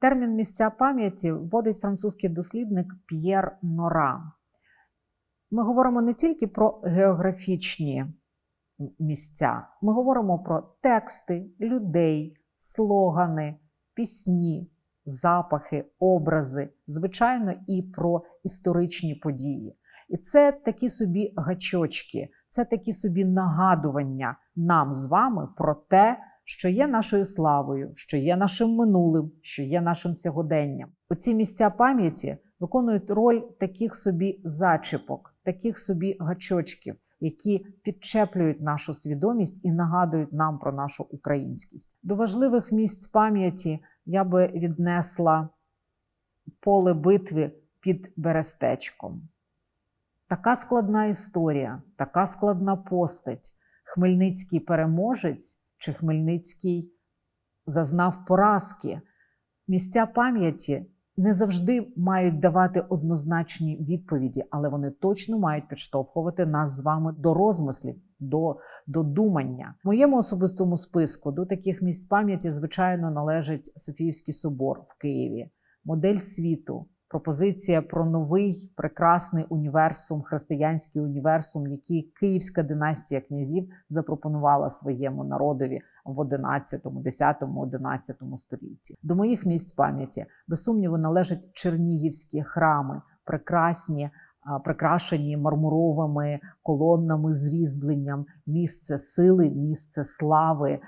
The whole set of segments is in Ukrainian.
Термін місця пам'яті вводить французький дослідник П'єр Нора. Ми говоримо не тільки про географічні місця, ми говоримо про тексти, людей, слогани, пісні, запахи, образи, звичайно, і про історичні події. І це такі собі гачочки, це такі собі нагадування нам з вами про те, що є нашою славою, що є нашим минулим, що є нашим сьогоденням. Оці місця пам'яті виконують роль таких собі зачіпок, таких собі гачочків, які підчеплюють нашу свідомість і нагадують нам про нашу українськість. До важливих місць пам'яті я би віднесла поле битви під Берестечком. Така складна історія, така складна постать. Хмельницький переможець чи Хмельницький зазнав поразки. Місця пам'яті не завжди мають давати однозначні відповіді, але вони точно мають підштовхувати нас з вами до розмислів, до, до думання. В моєму особистому списку до таких місць пам'яті, звичайно, належить Софіївський собор в Києві, модель світу. Пропозиція про новий прекрасний універсум, християнський універсум, який Київська династія князів запропонувала своєму народові в 11, 10, 11 столітті. До моїх місць пам'яті без сумніву належать чернігівські храми, прекрасні, прикрашені мармуровими колоннами з різьбленням, місце сили, місце слави.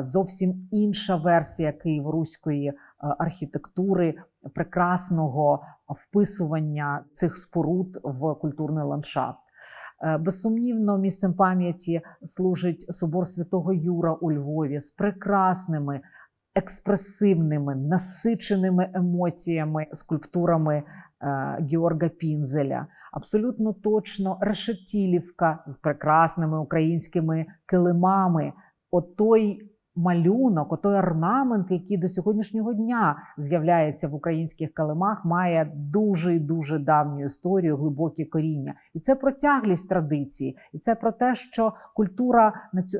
Зовсім інша версія києво-руської архітектури, прекрасного вписування цих споруд в культурний ландшафт. Е, безсумнівно, місцем пам'яті служить собор святого Юра у Львові з прекрасними, експресивними, насиченими емоціями, скульптурами е, Георга Пінзеля. Абсолютно точно Решетілівка з прекрасними українськими килимами. Отой малюнок, отой орнамент, який до сьогоднішнього дня з'являється в українських калимах, має дуже дуже давню історію, глибокі коріння. І це про тяглість традиції, і це про те, що культура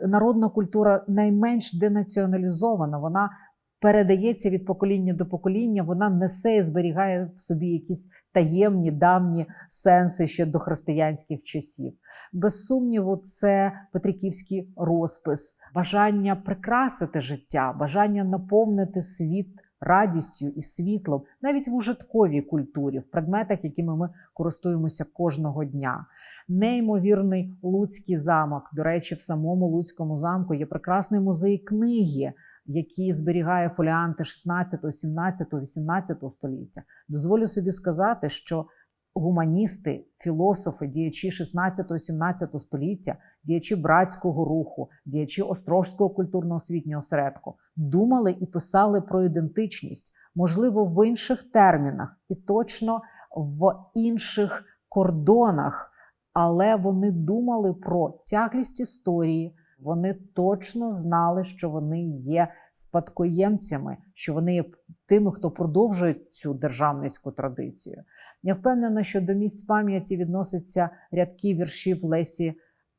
народна культура найменш денаціоналізована. Вона передається від покоління до покоління, вона несе і зберігає в собі якісь таємні давні сенси ще до християнських часів. Без сумніву, це Петриківський розпис, бажання прикрасити життя, бажання наповнити світ. Радістю і світлом, навіть в ужитковій культурі, в предметах, якими ми користуємося кожного дня. Неймовірний Луцький замок. До речі, в самому Луцькому замку є прекрасний музей книги, який зберігає фоліанти 16, 17, 18 століття. Дозволю собі сказати, що гуманісти, філософи, діячі 16-17 століття, діячі братського руху, діячі Острожського культурно-освітнього осередку думали і писали про ідентичність, можливо, в інших термінах і точно в інших кордонах, але вони думали про тяглість історії. Вони точно знали, що вони є спадкоємцями, що вони є тими, хто продовжує цю державницьку традицію. Я впевнена, що до місць пам'яті відносяться рядки віршів Лесі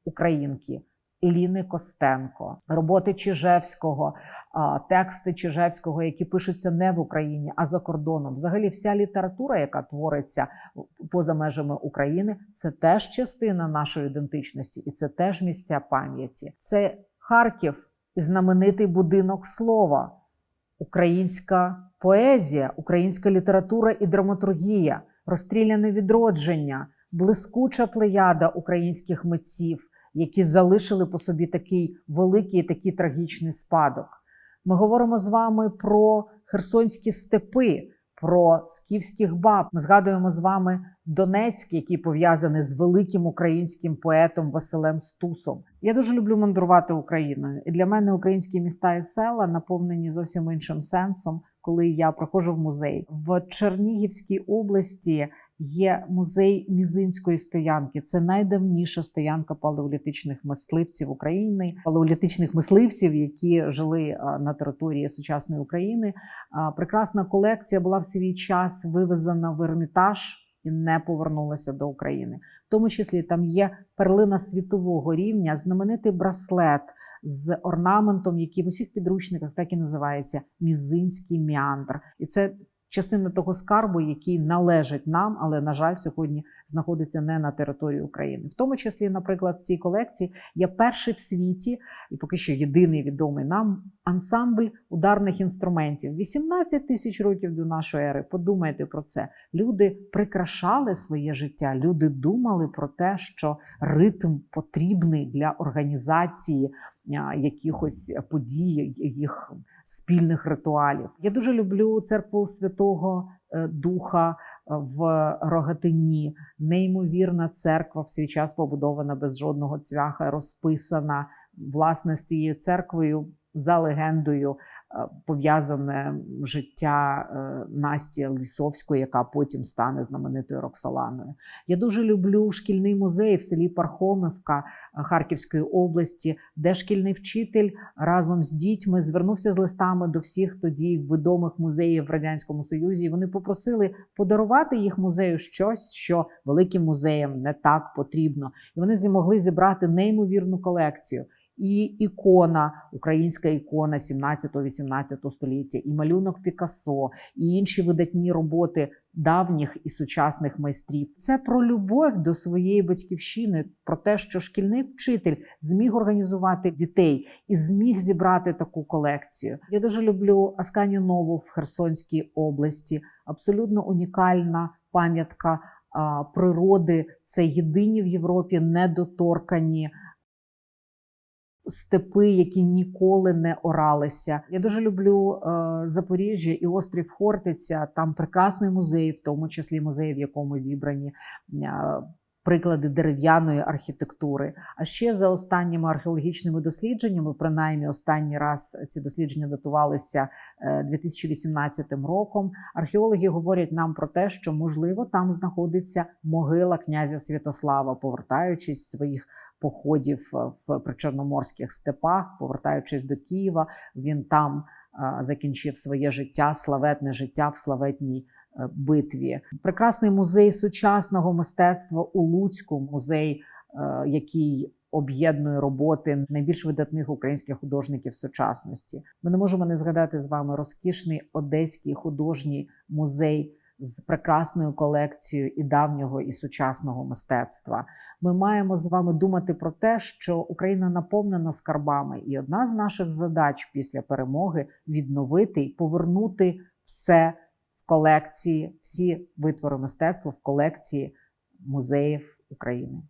Українки. Ліни Костенко, роботи Чижевського, тексти Чижевського, які пишуться не в Україні, а за кордоном. Взагалі, вся література, яка твориться поза межами України, це теж частина нашої ідентичності, і це теж місця пам'яті. Це Харків знаменитий будинок слова, українська поезія, українська література і драматургія, розстріляне відродження, блискуча плеяда українських митців які залишили по собі такий великий такий трагічний спадок. Ми говоримо з вами про херсонські степи, про скіфських баб. Ми згадуємо з вами Донецьк, який пов'язаний з великим українським поетом Василем Стусом. Я дуже люблю мандрувати Україною, і для мене українські міста і села наповнені зовсім іншим сенсом, коли я проходжу в музей в Чернігівській області є музей Мізинської стоянки. Це найдавніша стоянка палеолітичних мисливців України, палеолітичних мисливців, які жили на території сучасної України. Прекрасна колекція була в свій час вивезена в Ермітаж. І не повернулася до України, в тому числі там є перлина світового рівня, знаменитий браслет з орнаментом, який в усіх підручниках так і називається мізинський міандр. І це частина того скарбу, який належить нам, але, на жаль, сьогодні знаходиться не на території України. В тому числі, наприклад, в цій колекції є перший в світі, і поки що єдиний відомий нам ансамбль ударних інструментів. 18 тисяч років до нашої ери. Подумайте про це. Люди прикрашали своє життя, люди думали про те, що ритм потрібний для організації якихось подій, їх спільних ритуалів. Я дуже люблю церкву Святого е, Духа в Рогатині. Неймовірна церква в свій час побудована без жодного цвяха, розписана власне з цією церквою за легендою. Е, Пов'язане життя е, Насті Лісовської, яка потім стане знаменитою Роксоланою. Я дуже люблю шкільний музей в селі Пархомівка е, Харківської області, де шкільний вчитель разом з дітьми звернувся з листами до всіх тоді відомих музеїв в радянському союзі. І вони попросили подарувати їх музею щось, що великим музеям не так потрібно. І вони змогли зібрати неймовірну колекцію. І ікона, українська ікона 17-18 століття, і малюнок Пікассо, і інші видатні роботи давніх і сучасних майстрів. Це про любов до своєї батьківщини, про те, що шкільний вчитель зміг організувати дітей і зміг зібрати таку колекцію. Я дуже люблю Асканію Нову в Херсонській області. Абсолютно унікальна пам'ятка природи. Це єдині в Європі недоторкані степи, які ніколи не оралися. Я дуже люблю е, Запоріжжя і острів Хортиця. Там прекрасний музей, в тому числі музей, в якому зібрані. Е, Приклади дерев'яної архітектури. А ще за останніми археологічними дослідженнями, принаймні останній раз ці дослідження датувалися е, 2018 роком. Археологи говорять нам про те, що можливо там знаходиться могила князя Святослава, повертаючись з своїх походів е, в причорноморських степах, повертаючись до Києва, він там е, закінчив своє життя, славетне життя в славетній е, битві. Прекрасний музей сучасного мистецтва у Луцьку, музей, е, який об'єднує роботи найбільш видатних українських художників сучасності. Ми не можемо не згадати з вами розкішний одеський художній музей. З прекрасною колекцією і давнього, і сучасного мистецтва ми маємо з вами думати про те, що Україна наповнена скарбами, і одна з наших задач після перемоги відновити і повернути все колекції, всі витвори мистецтва в колекції музеїв України.